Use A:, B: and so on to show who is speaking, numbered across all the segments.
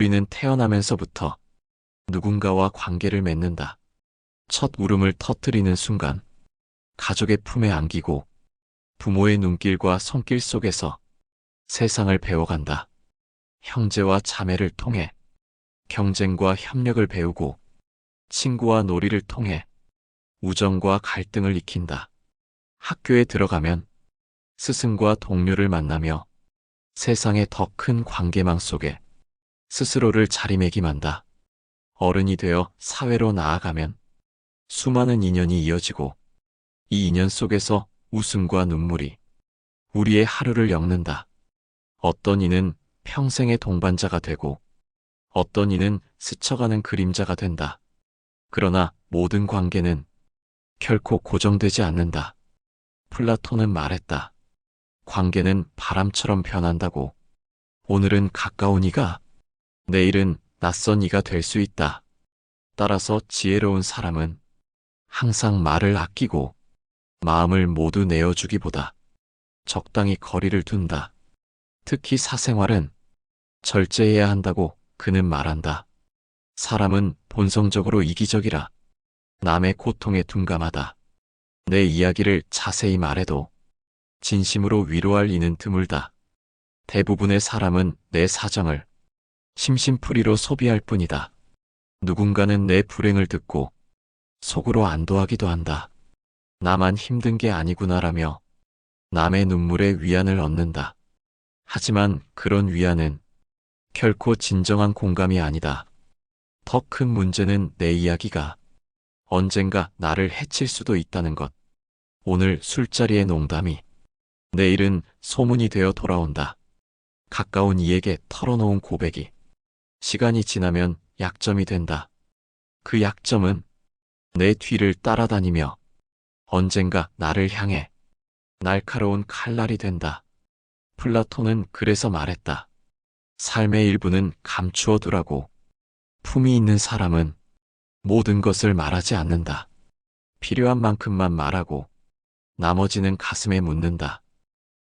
A: 우리는 태어나면서부터 누군가와 관계를 맺는다. 첫 울음을 터뜨리는 순간 가족의 품에 안기고 부모의 눈길과 손길 속에서 세상을 배워간다. 형제와 자매를 통해 경쟁과 협력을 배우고 친구와 놀이를 통해 우정과 갈등을 익힌다. 학교에 들어가면 스승과 동료를 만나며 세상의 더 큰 관계망 속에 스스로를 자리매김한다. 어른이 되어 사회로 나아가면 수많은 인연이 이어지고 이 인연 속에서 웃음과 눈물이 우리의 하루를 엮는다. 어떤 이는 평생의 동반자가 되고 어떤 이는 스쳐가는 그림자가 된다. 그러나 모든 관계는 결코 고정되지 않는다. 플라톤은 말했다. 관계는 바람처럼 변한다고. 오늘은 가까운 이가, 내일은 낯선 이가 될 수 있다. 따라서 지혜로운 사람은 항상 말을 아끼고 마음을 모두 내어주기보다 적당히 거리를 둔다. 특히 사생활은 절제해야 한다고 그는 말한다. 사람은 본성적으로 이기적이라 남의 고통에 둔감하다. 내 이야기를 자세히 말해도 진심으로 위로할 이는 드물다. 대부분의 사람은 내 사정을 심심풀이로 소비할 뿐이다. 누군가는 내 불행을 듣고 속으로 안도하기도 한다. 나만 힘든 게 아니구나라며 남의 눈물에 위안을 얻는다. 하지만 그런 위안은 결코 진정한 공감이 아니다. 더 큰 문제는 내 이야기가 언젠가 나를 해칠 수도 있다는 것. 오늘 술자리의 농담이 내일은 소문이 되어 돌아온다. 가까운 이에게 털어놓은 고백이 시간이 지나면 약점이 된다. 그 약점은 내 뒤를 따라다니며 언젠가 나를 향해 날카로운 칼날이 된다. 플라톤은 그래서 말했다. 삶의 일부는 감추어 두라고. 품이 있는 사람은 모든 것을 말하지 않는다. 필요한 만큼만 말하고 나머지는 가슴에 묻는다.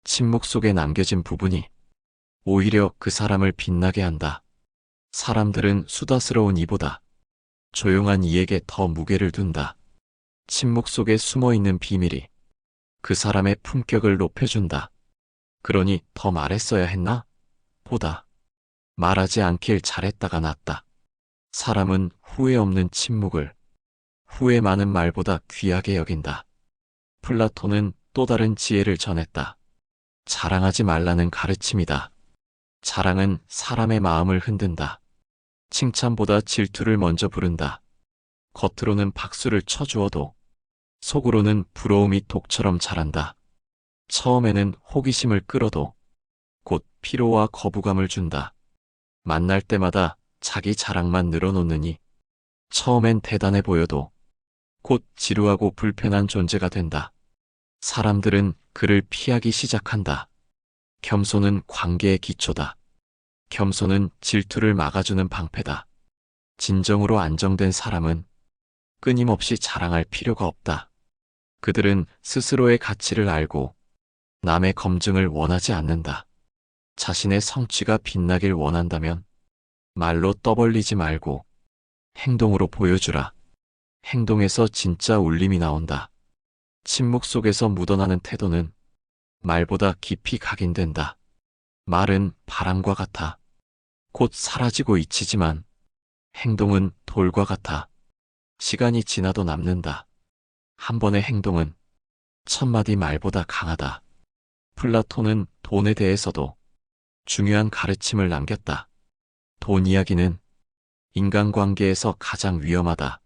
A: 침묵 속에 남겨진 부분이 오히려 그 사람을 빛나게 한다. 사람들은 수다스러운 이보다 조용한 이에게 더 무게를 둔다. 침묵 속에 숨어 있는 비밀이 그 사람의 품격을 높여준다. 그러니 더 말했어야 했나? 보다. 말하지 않길 잘했다가 낫다. 사람은 후회 없는 침묵을 후회 많은 말보다 귀하게 여긴다. 플라톤은 또 다른 지혜를 전했다. 자랑하지 말라는 가르침이다. 자랑은 사람의 마음을 흔든다. 칭찬보다 질투를 먼저 부른다. 겉으로는 박수를 쳐주어도 속으로는 부러움이 독처럼 자란다. 처음에는 호기심을 끌어도 곧 피로와 거부감을 준다. 만날 때마다 자기 자랑만 늘어놓느니 처음엔 대단해 보여도 곧 지루하고 불편한 존재가 된다. 사람들은 그를 피하기 시작한다. 겸손은 관계의 기초다. 겸손은 질투를 막아주는 방패다. 진정으로 안정된 사람은 끊임없이 자랑할 필요가 없다. 그들은 스스로의 가치를 알고 남의 검증을 원하지 않는다. 자신의 성취가 빛나길 원한다면 말로 떠벌리지 말고 행동으로 보여주라. 행동에서 진짜 울림이 나온다. 침묵 속에서 묻어나는 태도는 말보다 깊이 각인된다. 말은 바람과 같아. 곧 사라지고 잊히지만 행동은 돌과 같아. 시간이 지나도 남는다. 한 번의 행동은 천마디 말보다 강하다. 플라톤은 돈에 대해서도 중요한 가르침을 남겼다. 돈 이야기는 인간관계에서 가장 위험하다.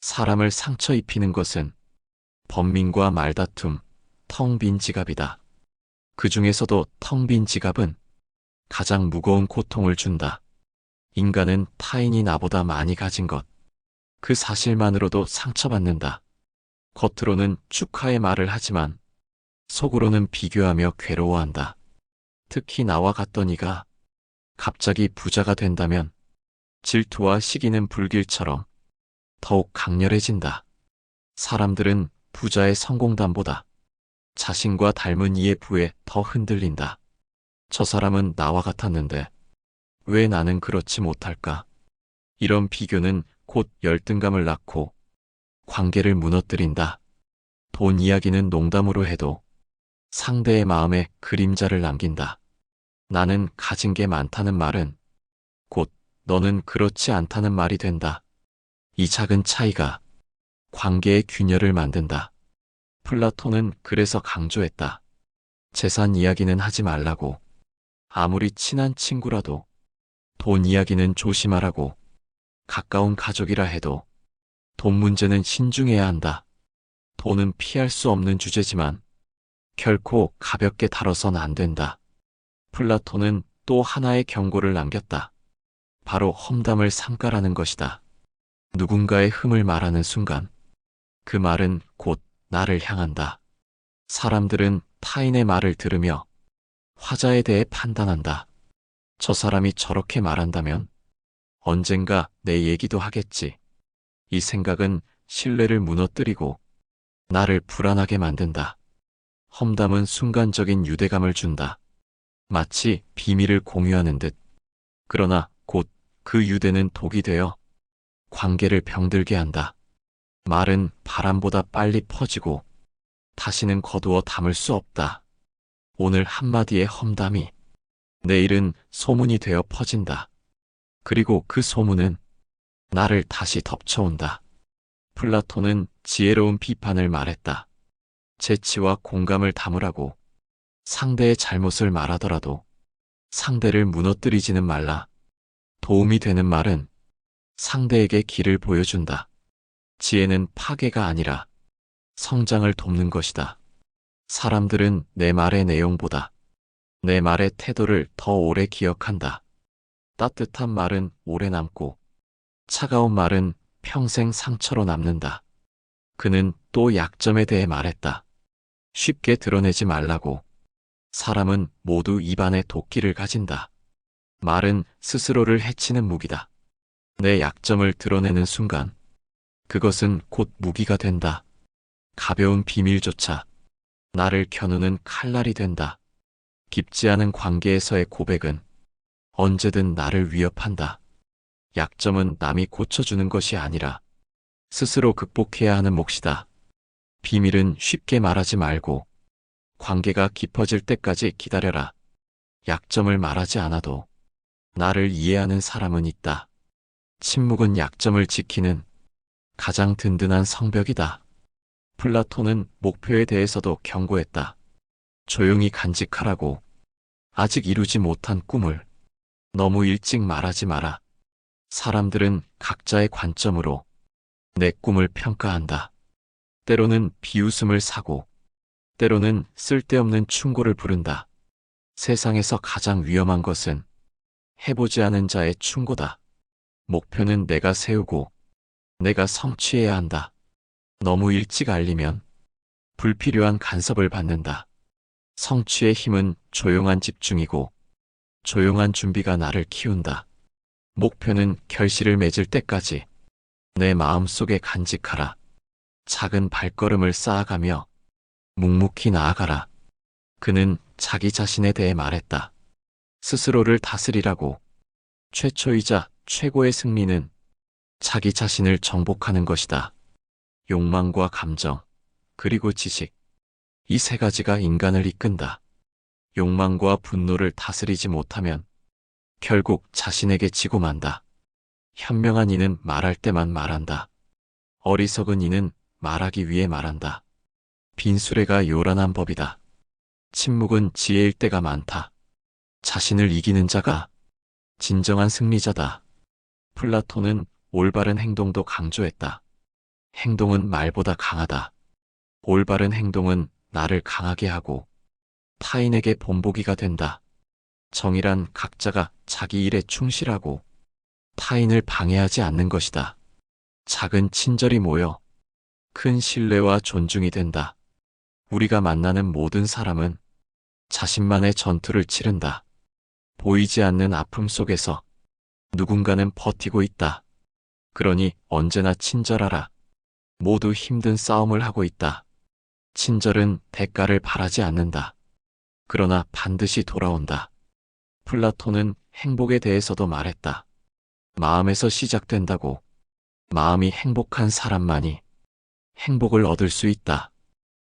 A: 사람을 상처 입히는 것은 범민과 말다툼, 텅 빈 지갑이다. 그 중에서도 텅 빈 지갑은 가장 무거운 고통을 준다. 인간은 타인이 나보다 많이 가진 것. 그 사실만으로도 상처받는다. 겉으로는 축하의 말을 하지만 속으로는 비교하며 괴로워한다. 특히 나와 같던 이가 갑자기 부자가 된다면 질투와 시기는 불길처럼 더욱 강렬해진다. 사람들은 부자의 성공담보다 자신과 닮은 이의 부에 더 흔들린다. 저 사람은 나와 같았는데 왜 나는 그렇지 못할까? 이런 비교는 곧 열등감을 낳고 관계를 무너뜨린다. 돈 이야기는 농담으로 해도 상대의 마음에 그림자를 남긴다. 나는 가진 게 많다는 말은 곧 너는 그렇지 않다는 말이 된다. 이 작은 차이가 관계의 균열을 만든다. 플라톤은 그래서 강조했다. 재산 이야기는 하지 말라고. 아무리 친한 친구라도 돈 이야기는 조심하라고. 가까운 가족이라 해도 돈 문제는 신중해야 한다. 돈은 피할 수 없는 주제지만 결코 가볍게 다뤄선 안 된다. 플라톤은 또 하나의 경고를 남겼다. 바로 험담을 삼가라는 것이다. 누군가의 흠을 말하는 순간 그 말은 곧 나를 향한다. 사람들은 타인의 말을 들으며 화자에 대해 판단한다. 저 사람이 저렇게 말한다면 언젠가 내 얘기도 하겠지. 이 생각은 신뢰를 무너뜨리고 나를 불안하게 만든다. 험담은 순간적인 유대감을 준다. 마치 비밀을 공유하는 듯. 그러나 곧 그 유대는 독이 되어 관계를 병들게 한다. 말은 바람보다 빨리 퍼지고 다시는 거두어 담을 수 없다. 오늘 한마디의 험담이 내일은 소문이 되어 퍼진다. 그리고 그 소문은 나를 다시 덮쳐온다. 플라톤은 지혜로운 비판을 말했다. 재치와 공감을 담으라고 상대의 잘못을 말하더라도 상대를 무너뜨리지는 말라. 도움이 되는 말은 상대에게 길을 보여준다. 지혜는 파괴가 아니라 성장을 돕는 것이다. 사람들은 내 말의 내용보다 내 말의 태도를 더 오래 기억한다. 따뜻한 말은 오래 남고 차가운 말은 평생 상처로 남는다. 그는 또 약점에 대해 말했다. 쉽게 드러내지 말라고. 사람은 모두 입안에 도끼를 가진다. 말은 스스로를 해치는 무기다. 내 약점을 드러내는 순간 그것은 곧 무기가 된다. 가벼운 비밀조차 나를 겨누는 칼날이 된다. 깊지 않은 관계에서의 고백은 언제든 나를 위협한다. 약점은 남이 고쳐주는 것이 아니라 스스로 극복해야 하는 몫이다. 비밀은 쉽게 말하지 말고 관계가 깊어질 때까지 기다려라. 약점을 말하지 않아도 나를 이해하는 사람은 있다. 침묵은 약점을 지키는 가장 든든한 성벽이다. 플라톤은 목표에 대해서도 경고했다. 조용히 간직하라고. 아직 이루지 못한 꿈을 너무 일찍 말하지 마라. 사람들은 각자의 관점으로 내 꿈을 평가한다. 때로는 비웃음을 사고, 때로는 쓸데없는 충고를 부른다. 세상에서 가장 위험한 것은 해보지 않은 자의 충고다. 목표는 내가 세우고 내가 성취해야 한다. 너무 일찍 알리면 불필요한 간섭을 받는다. 성취의 힘은 조용한 집중이고 조용한 준비가 나를 키운다. 목표는 결실을 맺을 때까지 내 마음속에 간직하라. 작은 발걸음을 쌓아가며 묵묵히 나아가라. 그는 자기 자신에 대해 말했다. 스스로를 다스리라고. 최초이자 최고의 승리는 자기 자신을 정복하는 것이다. 욕망과 감정, 그리고 지식. 이 세 가지가 인간을 이끈다. 욕망과 분노를 다스리지 못하면 결국 자신에게 지고 만다. 현명한 이는 말할 때만 말한다. 어리석은 이는 말하기 위해 말한다. 빈수레가 요란한 법이다. 침묵은 지혜일 때가 많다. 자신을 이기는 자가 진정한 승리자다. 플라톤은 올바른 행동도 강조했다. 행동은 말보다 강하다. 올바른 행동은 나를 강하게 하고 타인에게 본보기가 된다. 정의란 각자가 자기 일에 충실하고 타인을 방해하지 않는 것이다. 작은 친절이 모여 큰 신뢰와 존중이 된다. 우리가 만나는 모든 사람은 자신만의 전투를 치른다. 보이지 않는 아픔 속에서 누군가는 버티고 있다. 그러니 언제나 친절하라. 모두 힘든 싸움을 하고 있다. 친절은 대가를 바라지 않는다. 그러나 반드시 돌아온다. 플라톤은 행복에 대해서도 말했다. 마음에서 시작된다고. 마음이 행복한 사람만이 행복을 얻을 수 있다.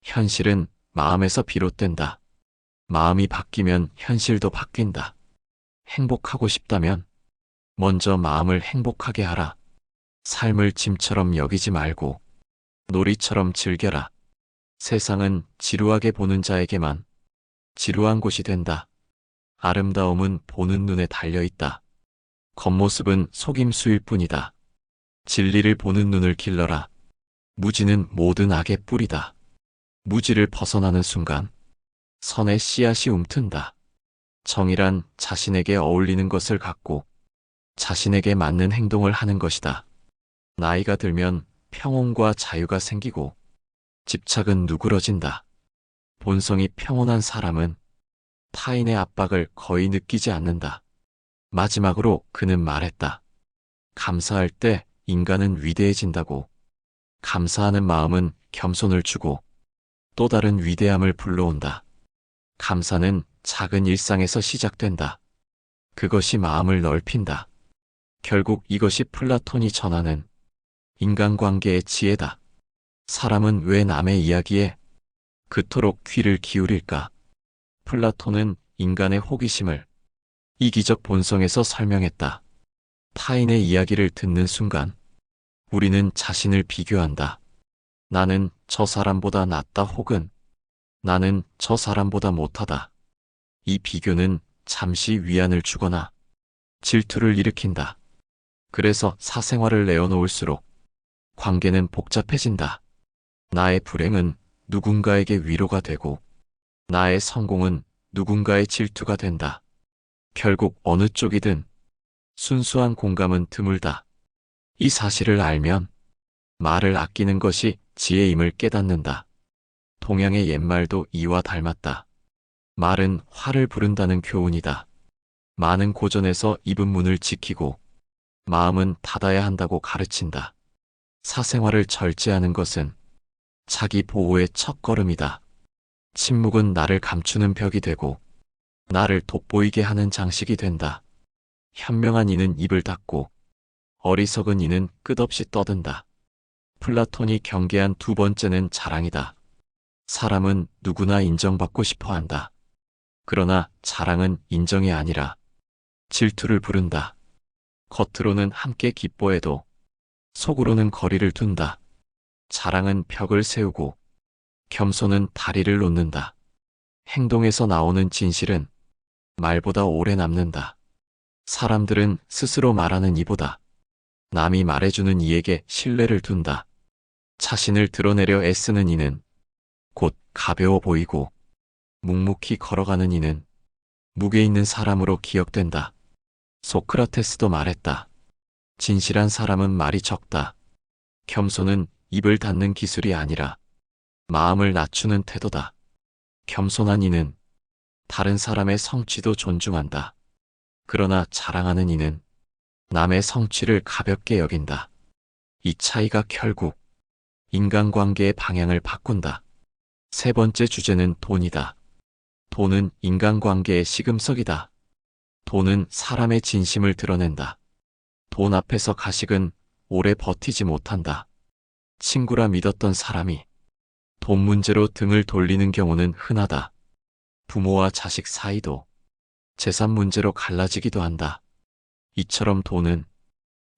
A: 현실은 마음에서 비롯된다. 마음이 바뀌면 현실도 바뀐다. 행복하고 싶다면 먼저 마음을 행복하게 하라. 삶을 짐처럼 여기지 말고 놀이처럼 즐겨라. 세상은 지루하게 보는 자에게만 지루한 곳이 된다. 아름다움은 보는 눈에 달려 있다. 겉모습은 속임수일 뿐이다. 진리를 보는 눈을 길러라. 무지는 모든 악의 뿌리다. 무지를 벗어나는 순간 선의 씨앗이 움튼다. 정이란 자신에게 어울리는 것을 갖고 자신에게 맞는 행동을 하는 것이다. 나이가 들면 평온과 자유가 생기고 집착은 누그러진다. 본성이 평온한 사람은 타인의 압박을 거의 느끼지 않는다. 마지막으로 그는 말했다. 감사할 때 인간은 위대해진다고. 감사하는 마음은 겸손을 주고 또 다른 위대함을 불러온다. 감사는 작은 일상에서 시작된다. 그것이 마음을 넓힌다. 결국 이것이 플라톤이 전하는 인간관계의 지혜다. 사람은 왜 남의 이야기에 그토록 귀를 기울일까? 플라톤은 인간의 호기심을 이기적 본성에서 설명했다. 타인의 이야기를 듣는 순간 우리는 자신을 비교한다. 나는 저 사람보다 낫다 혹은 나는 저 사람보다 못하다. 이 비교는 잠시 위안을 주거나 질투를 일으킨다. 그래서 사생활을 내어놓을수록 관계는 복잡해진다. 나의 불행은 누군가에게 위로가 되고 나의 성공은 누군가의 질투가 된다. 결국 어느 쪽이든 순수한 공감은 드물다. 이 사실을 알면 말을 아끼는 것이 지혜임을 깨닫는다. 동양의 옛말도 이와 닮았다. 말은 화를 부른다는 교훈이다. 많은 고전에서 입은 문을 지키고 마음은 닫아야 한다고 가르친다. 사생활을 절제하는 것은 자기 보호의 첫걸음이다. 침묵은 나를 감추는 벽이 되고 나를 돋보이게 하는 장식이 된다. 현명한 이는 입을 닫고 어리석은 이는 끝없이 떠든다. 플라톤이 경계한 두 번째는 자랑이다. 사람은 누구나 인정받고 싶어 한다. 그러나 자랑은 인정이 아니라 질투를 부른다. 겉으로는 함께 기뻐해도 속으로는 거리를 둔다. 자랑은 벽을 세우고 겸손은 다리를 놓는다. 행동에서 나오는 진실은 말보다 오래 남는다. 사람들은 스스로 말하는 이보다 남이 말해주는 이에게 신뢰를 둔다. 자신을 드러내려 애쓰는 이는 곧 가벼워 보이고 묵묵히 걸어가는 이는 무게 있는 사람으로 기억된다. 소크라테스도 말했다. 진실한 사람은 말이 적다. 겸손은 입을 닫는 기술이 아니라 마음을 낮추는 태도다. 겸손한 이는 다른 사람의 성취도 존중한다. 그러나 자랑하는 이는 남의 성취를 가볍게 여긴다. 이 차이가 결국 인간관계의 방향을 바꾼다. 세 번째 주제는 돈이다. 돈은 인간관계의 시금석이다. 돈은 사람의 진심을 드러낸다. 돈 앞에서 가식은 오래 버티지 못한다. 친구라 믿었던 사람이 돈 문제로 등을 돌리는 경우는 흔하다. 부모와 자식 사이도 재산 문제로 갈라지기도 한다. 이처럼 돈은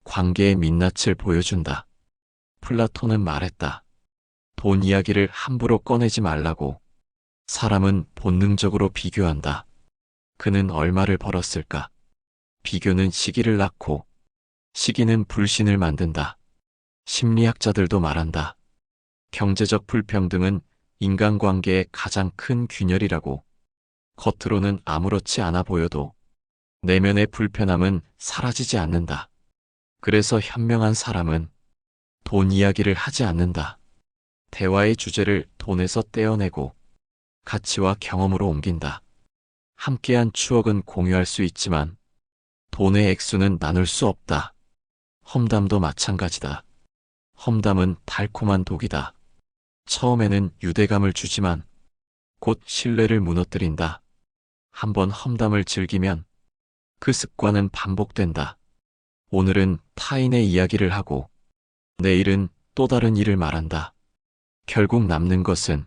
A: 관계의 민낯을 보여준다. 플라톤은 말했다. 돈 이야기를 함부로 꺼내지 말라고. 사람은 본능적으로 비교한다. 그는 얼마를 벌었을까? 비교는 시기를 낳고 시기는 불신을 만든다. 심리학자들도 말한다. 경제적 불평등은 인간관계의 가장 큰 균열이라고. 겉으로는 아무렇지 않아 보여도 내면의 불편함은 사라지지 않는다. 그래서 현명한 사람은 돈 이야기를 하지 않는다. 대화의 주제를 돈에서 떼어내고 가치와 경험으로 옮긴다. 함께한 추억은 공유할 수 있지만 돈의 액수는 나눌 수 없다. 험담도 마찬가지다. 험담은 달콤한 독이다. 처음에는 유대감을 주지만 곧 신뢰를 무너뜨린다. 한번 험담을 즐기면 그 습관은 반복된다. 오늘은 타인의 이야기를 하고 내일은 또 다른 일을 말한다. 결국 남는 것은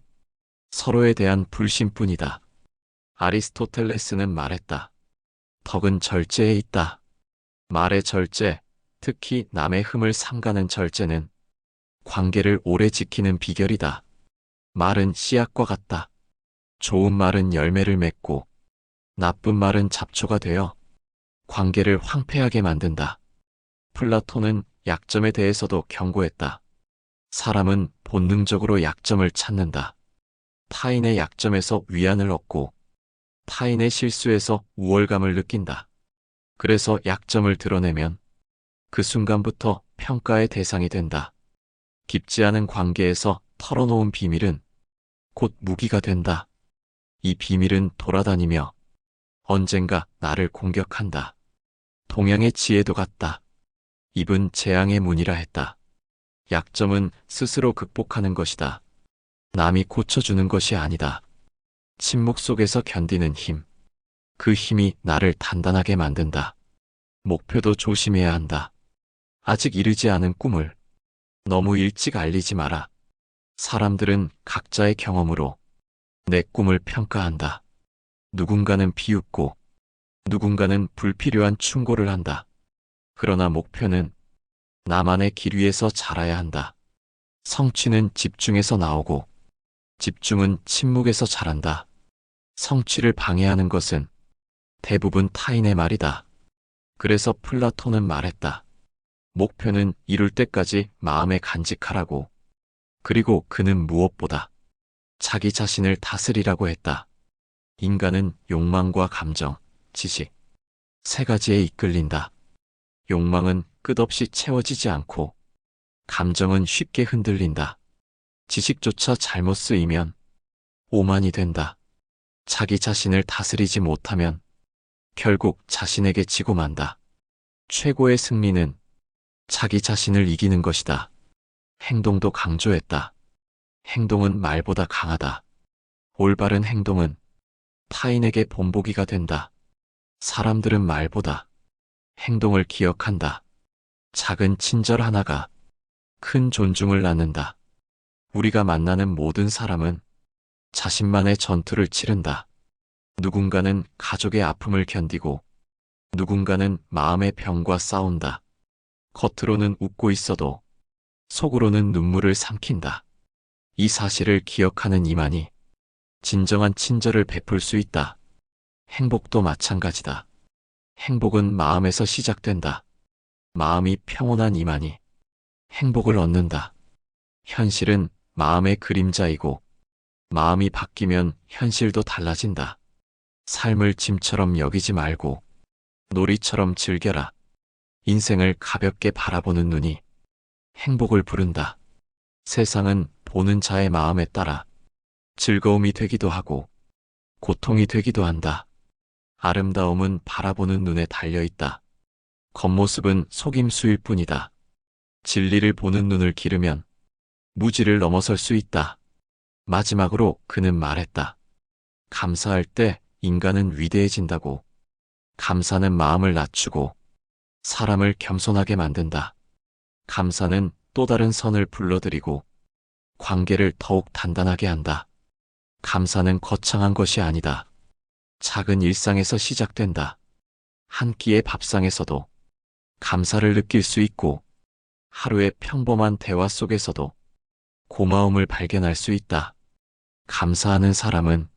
A: 서로에 대한 불신뿐이다. 아리스토텔레스는 말했다. 덕은 절제에 있다. 말의 절제, 특히 남의 흠을 삼가는 절제는 관계를 오래 지키는 비결이다. 말은 씨앗과 같다. 좋은 말은 열매를 맺고 나쁜 말은 잡초가 되어 관계를 황폐하게 만든다. 플라톤은 약점에 대해서도 경고했다. 사람은 본능적으로 약점을 찾는다. 타인의 약점에서 위안을 얻고 타인의 실수에서 우월감을 느낀다. 그래서 약점을 드러내면 그 순간부터 평가의 대상이 된다. 깊지 않은 관계에서 털어놓은 비밀은 곧 무기가 된다. 이 비밀은 돌아다니며 언젠가 나를 공격한다. 동양의 지혜도 같다. 입은 재앙의 문이라 했다. 약점은 스스로 극복하는 것이다. 남이 고쳐주는 것이 아니다. 침묵 속에서 견디는 힘. 그 힘이 나를 단단하게 만든다. 목표도 조심해야 한다. 아직 이르지 않은 꿈을 너무 일찍 알리지 마라. 사람들은 각자의 경험으로 내 꿈을 평가한다. 누군가는 비웃고 누군가는 불필요한 충고를 한다. 그러나 목표는 나만의 길 위에서 자라야 한다. 성취는 집중에서 나오고 집중은 침묵에서 자란다. 성취를 방해하는 것은 대부분 타인의 말이다. 그래서 플라톤은 말했다. 목표는 이룰 때까지 마음에 간직하라고. 그리고 그는 무엇보다 자기 자신을 다스리라고 했다. 인간은 욕망과 감정, 지식, 세 가지에 이끌린다. 욕망은 끝없이 채워지지 않고, 감정은 쉽게 흔들린다. 지식조차 잘못 쓰이면 오만이 된다. 자기 자신을 다스리지 못하면 결국 자신에게 지고 만다. 최고의 승리는 자기 자신을 이기는 것이다. 행동도 강조했다. 행동은 말보다 강하다. 올바른 행동은 타인에게 본보기가 된다. 사람들은 말보다 행동을 기억한다. 작은 친절 하나가 큰 존중을 낳는다. 우리가 만나는 모든 사람은 자신만의 전투를 치른다. 누군가는 가족의 아픔을 견디고 누군가는 마음의 병과 싸운다. 겉으로는 웃고 있어도 속으로는 눈물을 삼킨다. 이 사실을 기억하는 이만이 진정한 친절을 베풀 수 있다. 행복도 마찬가지다. 행복은 마음에서 시작된다. 마음이 평온한 이만이 행복을 얻는다. 현실은 마음의 그림자이고 마음이 바뀌면 현실도 달라진다. 삶을 짐처럼 여기지 말고 놀이처럼 즐겨라. 인생을 가볍게 바라보는 눈이 행복을 부른다. 세상은 보는 자의 마음에 따라 즐거움이 되기도 하고 고통이 되기도 한다. 아름다움은 바라보는 눈에 달려 있다. 겉모습은 속임수일 뿐이다. 진리를 보는 눈을 기르면 무지를 넘어설 수 있다. 마지막으로 그는 말했다. 감사할 때 인간은 위대해진다고. 감사는 마음을 낮추고 사람을 겸손하게 만든다. 감사는 또 다른 선을 불러들이고 관계를 더욱 단단하게 한다. 감사는 거창한 것이 아니다. 작은 일상에서 시작된다. 한 끼의 밥상에서도 감사를 느낄 수 있고 하루의 평범한 대화 속에서도 고마움을 발견할 수 있다. 감사하는 사람은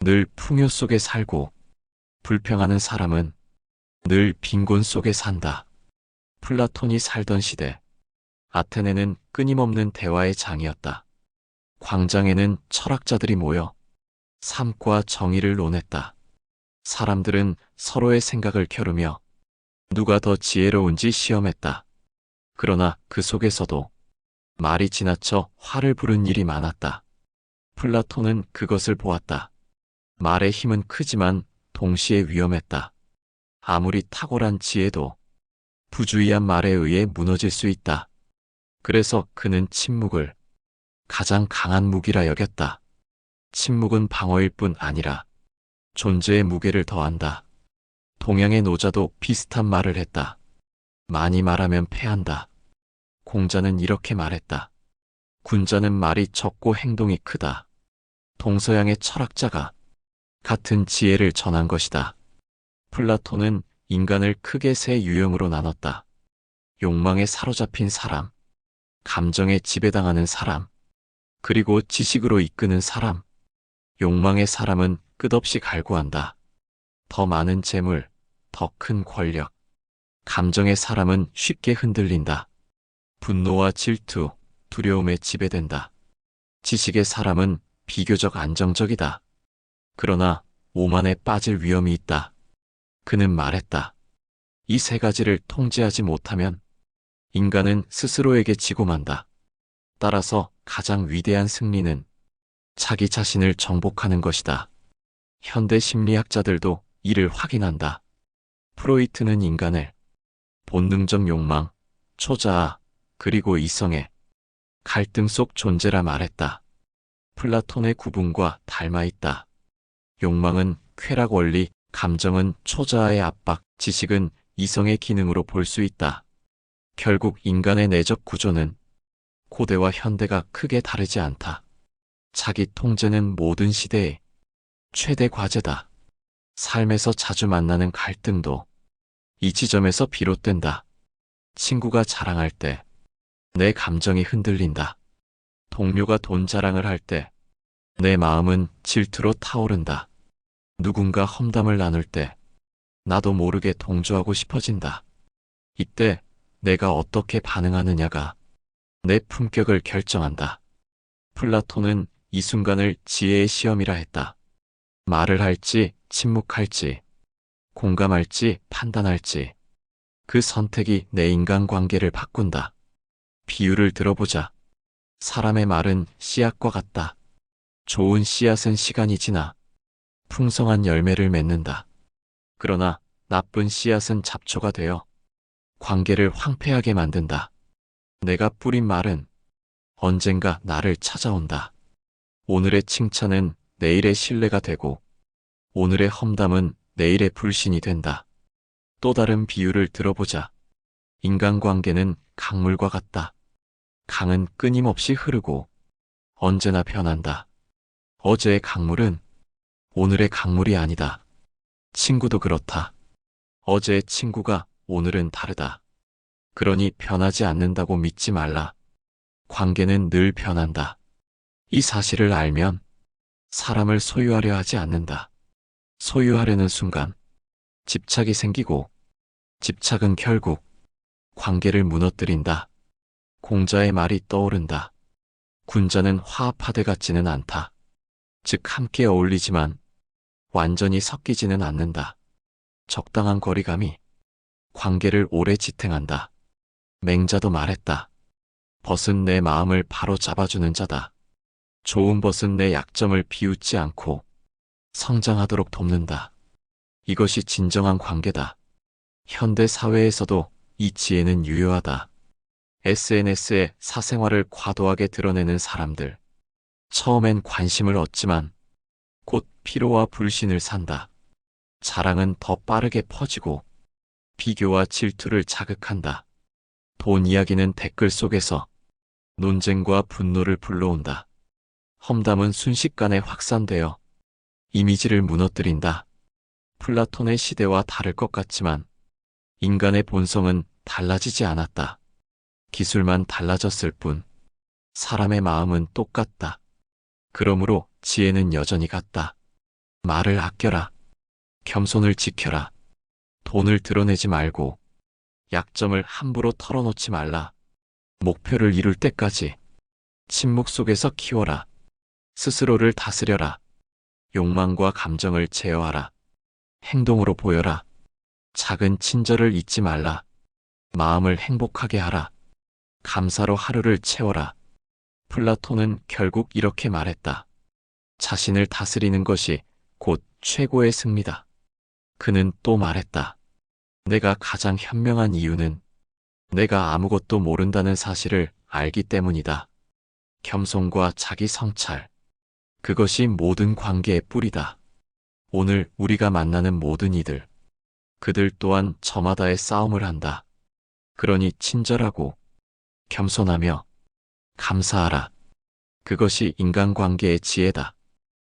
A: 늘 풍요 속에 살고 불평하는 사람은 늘 빈곤 속에 산다. 플라톤이 살던 시대, 아테네는 끊임없는 대화의 장이었다. 광장에는 철학자들이 모여 삶과 정의를 논했다. 사람들은 서로의 생각을 겨루며 누가 더 지혜로운지 시험했다. 그러나 그 속에서도 말이 지나쳐 화를 부른 일이 많았다. 플라톤은 그것을 보았다. 말의 힘은 크지만 동시에 위험했다. 아무리 탁월한 지혜도 부주의한 말에 의해 무너질 수 있다. 그래서 그는 침묵을 가장 강한 무기라 여겼다. 침묵은 방어일 뿐 아니라 존재의 무게를 더한다. 동양의 노자도 비슷한 말을 했다. 많이 말하면 패한다. 공자는 이렇게 말했다. 군자는 말이 적고 행동이 크다. 동서양의 철학자가 같은 지혜를 전한 것이다. 플라톤은 인간을 크게 세 유형으로 나눴다. 욕망에 사로잡힌 사람, 감정에 지배당하는 사람, 그리고 지식으로 이끄는 사람. 욕망의 사람은 끝없이 갈구한다. 더 많은 재물, 더 큰 권력. 감정의 사람은 쉽게 흔들린다. 분노와 질투, 두려움에 지배된다. 지식의 사람은 비교적 안정적이다. 그러나 오만에 빠질 위험이 있다. 그는 말했다. 이 세 가지를 통제하지 못하면 인간은 스스로에게 지고 만다. 따라서 가장 위대한 승리는 자기 자신을 정복하는 것이다. 현대 심리학자들도 이를 확인한다. 프로이트는 인간을 본능적 욕망, 초자아, 그리고 이성의 갈등 속 존재라 말했다. 플라톤의 구분과 닮아 있다. 욕망은 쾌락 원리, 감정은 초자아의 압박, 지식은 이성의 기능으로 볼 수 있다. 결국 인간의 내적 구조는 고대와 현대가 크게 다르지 않다. 자기 통제는 모든 시대의 최대 과제다. 삶에서 자주 만나는 갈등도 이 지점에서 비롯된다. 친구가 자랑할 때 내 감정이 흔들린다. 동료가 돈 자랑을 할 때 내 마음은 질투로 타오른다. 누군가 험담을 나눌 때 나도 모르게 동조하고 싶어진다. 이때 내가 어떻게 반응하느냐가 내 품격을 결정한다. 플라톤은 이 순간을 지혜의 시험이라 했다. 말을 할지, 침묵할지, 공감할지, 판단할지, 그 선택이 내 인간관계를 바꾼다. 비유를 들어보자. 사람의 말은 씨앗과 같다. 좋은 씨앗은 시간이 지나 풍성한 열매를 맺는다. 그러나 나쁜 씨앗은 잡초가 되어 관계를 황폐하게 만든다. 내가 뿌린 말은 언젠가 나를 찾아온다. 오늘의 칭찬은 내일의 신뢰가 되고 오늘의 험담은 내일의 불신이 된다. 또 다른 비유를 들어보자. 인간관계는 강물과 같다. 강은 끊임없이 흐르고 언제나 변한다. 어제의 강물은 오늘의 강물이 아니다. 친구도 그렇다. 어제의 친구가 오늘은 다르다. 그러니 변하지 않는다고 믿지 말라. 관계는 늘 변한다. 이 사실을 알면 사람을 소유하려 하지 않는다. 소유하려는 순간 집착이 생기고 집착은 결국 관계를 무너뜨린다. 공자의 말이 떠오른다. 군자는 화합하되 같지는 않다. 즉 함께 어울리지만 완전히 섞이지는 않는다. 적당한 거리감이 관계를 오래 지탱한다. 맹자도 말했다. 벗은 내 마음을 바로 잡아주는 자다. 좋은 벗은 내 약점을 비웃지 않고 성장하도록 돕는다. 이것이 진정한 관계다. 현대 사회에서도 이 지혜는 유효하다. SNS에 사생활을 과도하게 드러내는 사람들. 처음엔 관심을 얻지만 곧 피로와 불신을 산다. 자랑은 더 빠르게 퍼지고 비교와 질투를 자극한다. 돈 이야기는 댓글 속에서 논쟁과 분노를 불러온다. 험담은 순식간에 확산되어 이미지를 무너뜨린다. 플라톤의 시대와 다를 것 같지만 인간의 본성은 달라지지 않았다. 기술만 달라졌을 뿐 사람의 마음은 똑같다. 그러므로 지혜는 여전히 같다. 말을 아껴라. 겸손을 지켜라. 돈을 드러내지 말고 약점을 함부로 털어놓지 말라. 목표를 이룰 때까지 침묵 속에서 키워라. 스스로를 다스려라. 욕망과 감정을 제어하라. 행동으로 보여라. 작은 친절을 잊지 말라. 마음을 행복하게 하라. 감사로 하루를 채워라. 플라톤은 결국 이렇게 말했다. 자신을 다스리는 것이 곧 최고의 승리다. 그는 또 말했다. 내가 가장 현명한 이유는 내가 아무것도 모른다는 사실을 알기 때문이다. 겸손과 자기 성찰. 그것이 모든 관계의 뿌리다. 오늘 우리가 만나는 모든 이들. 그들 또한 저마다의 싸움을 한다. 그러니 친절하고 겸손하며 감사하라. 그것이 인간관계의 지혜다.